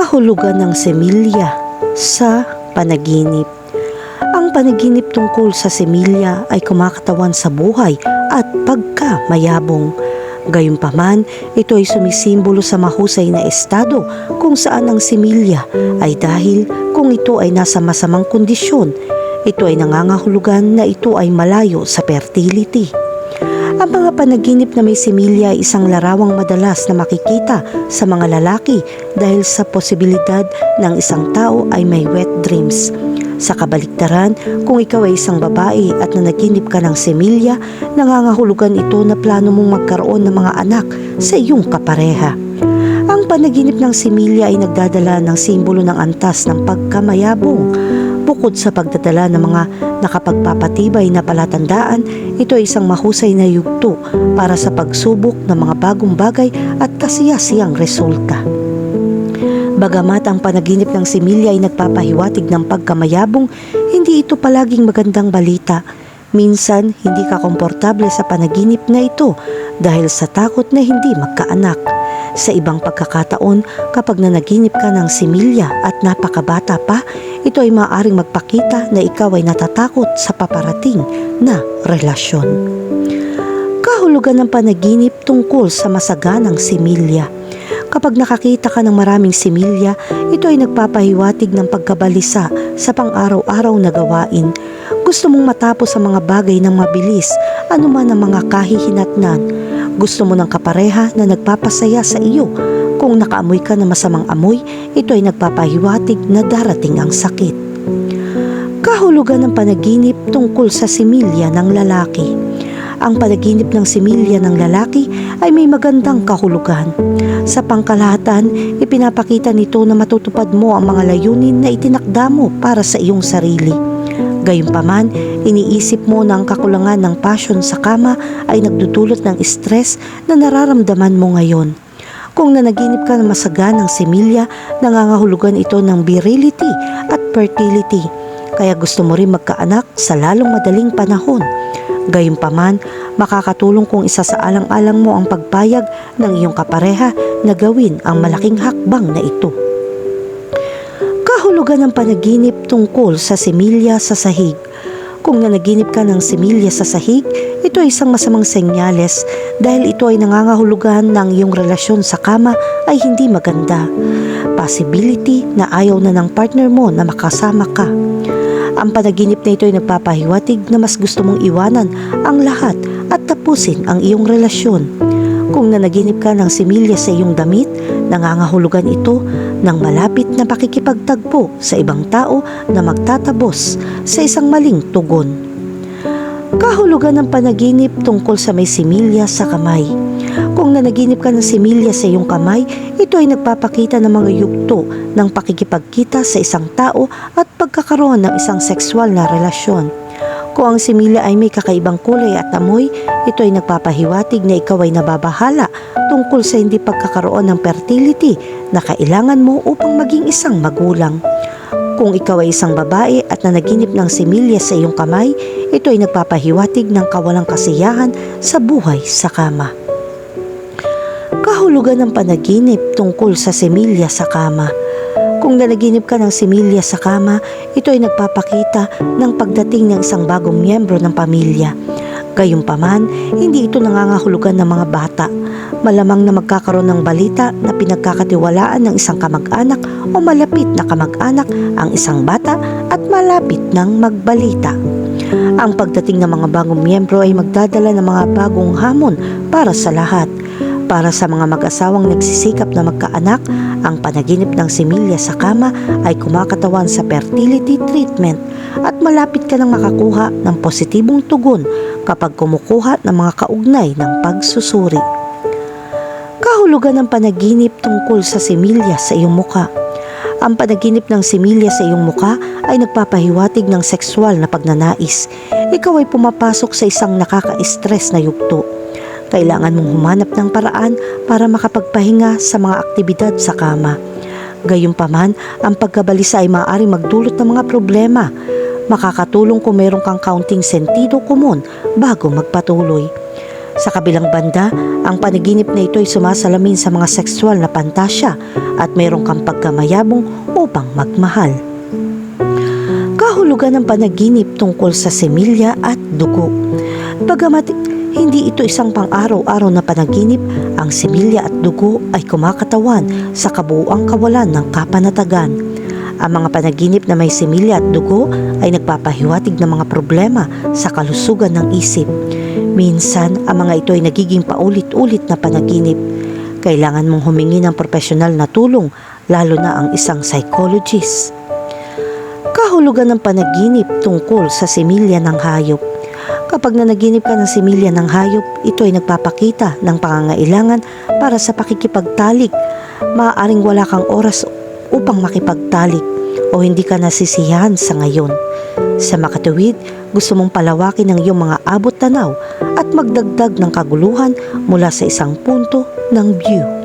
Kahulugan ng semilya sa panaginip. Ang panaginip tungkol sa semilya ay kumakatawan sa buhay at pagkamayabong. Gayunpaman, ito ay sumisimbolo sa mahusay na estado kung saan ang semilya ay dahil kung ito ay nasa masamang kondisyon, ito ay nangangahulugan na ito ay malayo sa fertility. Ang mga panaginip na may similya ay isang larawang madalas na makikita sa mga lalaki dahil sa posibilidad ng isang tao ay may wet dreams. Sa kabaliktaran, kung ikaw ay isang babae at nanaginip ka ng semilya, nangangahulugan ito na plano mong magkaroon ng mga anak sa iyong kapareha. Ang panaginip ng similya ay nagdadala ng simbolo ng antas ng pagkamayabong. Bukod sa pagdadala ng mga nakapagpapatibay na palatandaan, ito ay isang mahusay na yugto para sa pagsubok ng mga bagong bagay at kasiyasiyang resulta. Bagamat ang panaginip ng similya ay nagpapahiwatig ng pagkamayabong, hindi ito palaging magandang balita. Minsan, hindi ka komportable sa panaginip na ito dahil sa takot na hindi magkaanak. Sa ibang pagkakataon, kapag nanaginip ka ng similya at napakabata pa, ito ay maaaring magpakita na ikaw ay natatakot sa paparating na relasyon. Kahulugan ng panaginip tungkol sa masaganang similya. Kapag nakakita ka ng maraming similya, ito ay nagpapahiwatig ng pagkabalisa sa pang-araw-araw na gawain. Gusto mong matapos ang mga bagay ng mabilis, anuman ang mga kahihinatnan. Gusto mo ng kapareha na nagpapasaya sa iyo. Kung nakaamoy ka ng masamang amoy, ito ay nagpapahiwatig na darating ang sakit. Kahulugan ng panaginip tungkol sa similya ng lalaki. Ang panaginip ng similya ng lalaki ay may magandang kahulugan. Sa pangkalahatan, ipinapakita nito na matutupad mo ang mga layunin na itinakda mo para sa iyong sarili. Gayunpaman, iniisip mo na ang kakulangan ng passion sa kama ay nagdudulot ng stress na nararamdaman mo ngayon. Kung nanaginip ka ng masaganang similya, nangangahulugan ito ng virility at fertility. Kaya gusto mo rin magkaanak sa lalong madaling panahon. Gayunpaman, makakatulong kung isa sa alang-alang mo ang pagpayag ng iyong kapareha na gawin ang malaking hakbang na ito. Kahulugan ng panaginip tungkol sa similya sa sahig. Kung nanaginip ka ng similya sa sahig, ito ay isang masamang senyales dahil ito ay nangangahulugan ng iyong relasyon sa kama ay hindi maganda. Possibility na ayaw na ng partner mo na makasama ka. Ang panaginip na ito ay nagpapahiwatig na mas gusto mong iwanan ang lahat at tapusin ang iyong relasyon. Kung nanaginip ka ng similya sa iyong damit, nangangahulugan ito ng malapit na pakikipagtagpo sa ibang tao na magtatabos sa isang maling tugon. Kahulugan ng panaginip tungkol sa may similya sa kamay. Kung nanaginip ka ng similya sa iyong kamay, ito ay nagpapakita ng mga yugto ng pakikipagkita sa isang tao at pagkakaroon ng isang sexual na relasyon. Kung ang similya ay may kakaibang kulay at amoy, ito ay nagpapahiwatig na ikaw ay nababahala tungkol sa hindi pagkakaroon ng fertility na kailangan mo upang maging isang magulang. Kung ikaw ay isang babae at nanaginip ng similya sa iyong kamay, ito ay nagpapahiwatig ng kawalang kasiyahan sa buhay sa kama. Kahulugan ng panaginip tungkol sa similya sa kama. Kung nanaginip ka ng similya sa kama, ito ay nagpapakita ng pagdating ng isang bagong miyembro ng pamilya. Gayunpaman, hindi ito nangangahulugan ng mga bata. Malamang na magkakaroon ng balita na pinagkakatiwalaan ng isang kamag-anak o malapit na kamag-anak ang isang bata at malapit ng magbalita. Ang pagdating ng mga bagong miyembro ay magdadala ng mga bagong hamon para sa lahat. Para sa mga mag-asawang nagsisikap na magkaanak, ang panaginip ng similya sa kama ay kumakatawan sa fertility treatment at malapit ka nang makakuha ng positibong tugon kapag kumukuha ng mga kaugnay ng pagsusuri. Kahulugan ng panaginip tungkol sa similya sa iyong muka. Ang panaginip ng similya sa iyong muka ay nagpapahiwatig ng sexual na pagnanais. Ikaw ay pumapasok sa isang nakaka-stress na yugto. Kailangan mong humanap ng paraan para makapagpahinga sa mga aktibidad sa kama. Gayunpaman, ang pagkabalisa ay maaaring magdulot ng mga problema. Makakatulong kung meron kang counting sentido kumon bago magpatuloy. Sa kabilang banda, ang panaginip na ito ay sumasalamin sa mga sexual na pantasya at mayroong kang pagkamayabong upang magmahal. Kahulugan ng panaginip tungkol sa semilya at dugo. Bagamat hindi ito isang pang-araw-araw na panaginip, ang semilya at dugo ay kumakatawan sa kabuuang kawalan ng kapanatagan. Ang mga panaginip na may semilya at dugo ay nagpapahiwatig ng mga problema sa kalusugan ng isip. Minsan, ang mga ito ay nagiging paulit-ulit na panaginip. Kailangan mong humingi ng profesional na tulong, lalo na ang isang psychologist. Kahulugan ng panaginip tungkol sa similya ng hayop. Kapag nanaginip ka ng similya ng hayop, ito ay nagpapakita ng pangangailangan para sa pakikipagtalik. Maaaring wala kang oras upang makipagtalik o hindi ka nasisiyahan sa ngayon. Sa makatuwid, gusto mong palawakin ang iyong mga abot tanaw at magdagdag ng kaguluhan mula sa isang punto ng view.